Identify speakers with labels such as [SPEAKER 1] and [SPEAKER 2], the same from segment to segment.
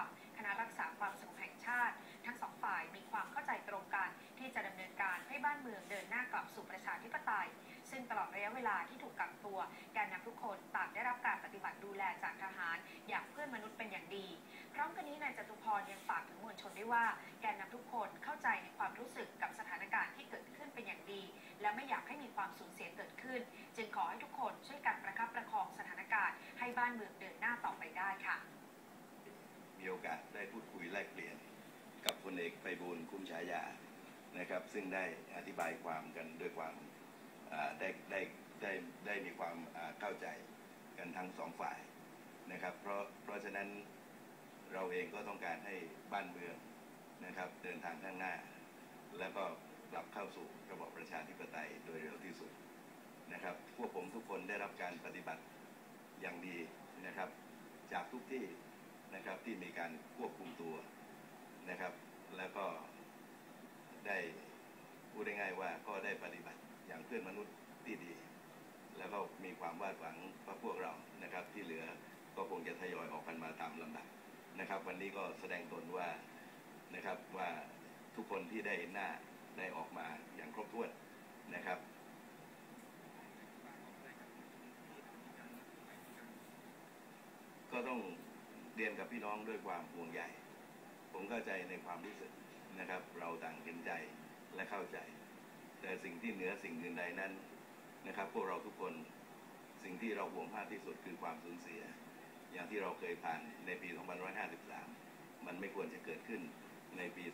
[SPEAKER 1] รม คณะรักษาความสงบแห่งชาติ ทั้งสองฝ่ายมีความเข้าใจตรงกันที่จะดำเนินการให้บ้านเมืองเดินหน้ากลับสู่ประชาธิปไตย ซึ่งตลอดระยะเวลาที่ถูกกักตัว แกนนำทุกคนต่างได้รับการปฏิบัติดูแลจากทหาร อย่างเพื่อนมนุษย์เป็นอย่างดี พร้อมกันนี้นายจตุพรยังฝากถึงมวลชนด้วยว่า แกนนำทุกคนเข้าใจในความรู้สึกกับสถานการณ์ที่เกิดขึ้นเป็นอย่างดี และไม่อยากให้มีความสูญเสียเกิดขึ้น จึงขอให้ทุกคนช่วยกันประคับประคองสถานการณ์ให้บ้านเมืองเดินหน้าต่อไป
[SPEAKER 2] มีโอกาสได้พูดคุยแลกเปลี่ยน กับพลเอกไพบูลคุ้มฉายานะครับ ซึ่งได้อธิบายความกันด้วยความได้ได้ได้ได้มีความเข้าใจกันทั้งสองฝ่ายนะครับ เพราะเพราะฉะนั้นเราเองก็ต้องการให้บ้านเมืองนะครับ เดินทางข้างหน้า แล้วก็กลับเข้าสู่ระบอบประชาธิปไตยโดยเร็วที่สุดนะครับ พวกผมทุกคนได้รับการปฏิบัติอย่างดีนะครับ จากทุกที่ นะครับที่มีการควบคุมตัวนะครับ แล้วก็ได้พูดได้ง่ายว่าก็ได้ปฏิบัติอย่างเพื่อนมนุษย์ที่ดี แล้วก็มีความวาดหวังว่าพวกเรานะครับ ที่เหลือก็คงจะทยอยออกกันมาตามลำดับนะครับ วันนี้ก็แสดงตนว่านะครับว่าทุกคนที่ได้หน้าได้ออกมาอย่างครบถ้วนนะครับก็ต้อง เรียนกับพี่น้องด้วยความห่วงใยผมเข้าใจในความรู้สึกนะครับ เราต่างเห็นใจและเข้าใจ แต่สิ่งที่เหนือสิ่งอื่นใดนั้นนะครับพวกเราทุกคนสิ่งที่เราห่วงมากที่สุดคือความสูญเสีย อย่างที่เราเคยผ่านในปี 2553 มันไม่ควรจะเกิดขึ้นในปี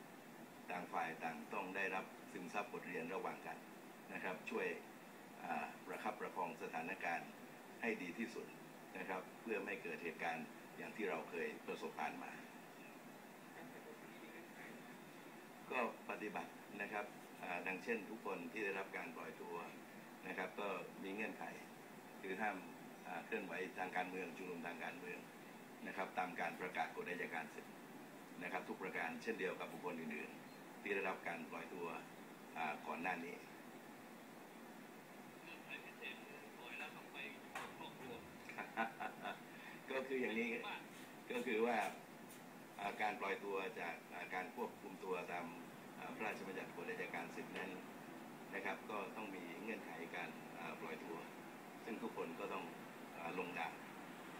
[SPEAKER 2] 2557 ต่างฝ่ายต่างต้องได้รับซึมซับบทเรียนระหว่างกันนะครับ ช่วยประคับประคองสถานการณ์ให้ดีที่สุด นะครับ เพื่อไม่เกิดเหตุการณ์อย่างที่เราเคยประสบผ่านมา ก็ปฏิบัตินะครับดังเช่นทุกคนที่ได้รับการปล่อยตัวนะครับ ก็มีเงื่อนไขคือห้ามเคลื่อนไหวทางการเมืองชุมนุมทางการเมืองนะครับ ตามการประกาศกฎอัยการศึกนะครับ ทุกประการเช่นเดียวกับบุคคลอื่นๆ ที่ได้รับการปล่อยตัวก่อนหน้านี้ ก็คื อย่างนี้ก็คือว่าการปล่อยตัวจากการควบคุมตัวตามพระราชบัญญัติกฎอัยการศึกนั้นนะครับ ก็ต้องมีเงื่อนไขการปล่อยตัว ซึ่งทุกคนก็ต้องลงนาม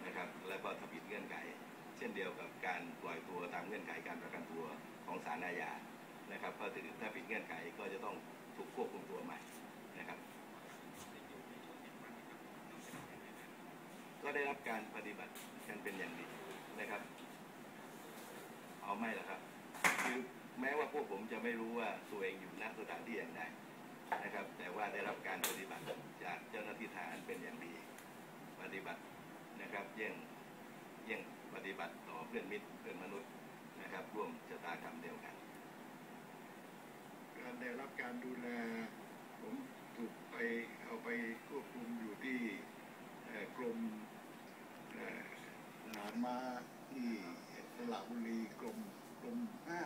[SPEAKER 2] นะครับ แล้วก็ถ้าผิดเงื่อนไข เช่นเดียวกับการปล่อยตัวตามเงื่อนไขการประกันตัวของศาลอาญานะครับ ก็ถือถ้าผิดเงื่อนไขก็จะต้องถูกควบคุมตัวใหม่นะครับ ก็ ได้รับการปฏิบัติกันเป็นอย่างดีนะครับ เอาไม่ละครับ คือแม้ว่าพวกผมจะไม่รู้ว่าตัวเองอยู่ณสถานที่อย่างใดนะครับ แต่ว่าได้รับการปฏิบัติจากเจ้าหน้าที่ทหารเป็นอย่างดี ปฏิบัตินะครับเยี่ยงเยี่ยงปฏิบัติต่อเพื่อนมิตรเพื่อนมนุษย์นะครับ ร่วมชะตากรรมเดียวกัน
[SPEAKER 3] การได้รับการดูแล ผมถูกไปเอาไปควบคุมอยู่ที่กรม มาที่สระบุรีกรมกรมห้า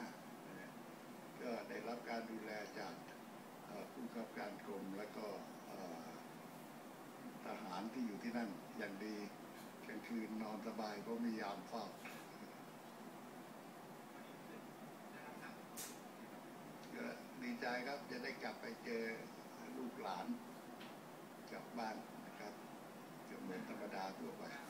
[SPEAKER 3] ก็ได้รับการดูแลจากผู้กำกับการกรมแล้วก็ทหารที่อยู่ที่นั่นอย่างดีกลางคืนนอนสบายเพราะมียามเฝ้าก็ดีใจครับจะได้กลับไปเจอลูกหลานกลับบ้านนะครับก็เหมือนธรรมดาทั่วไป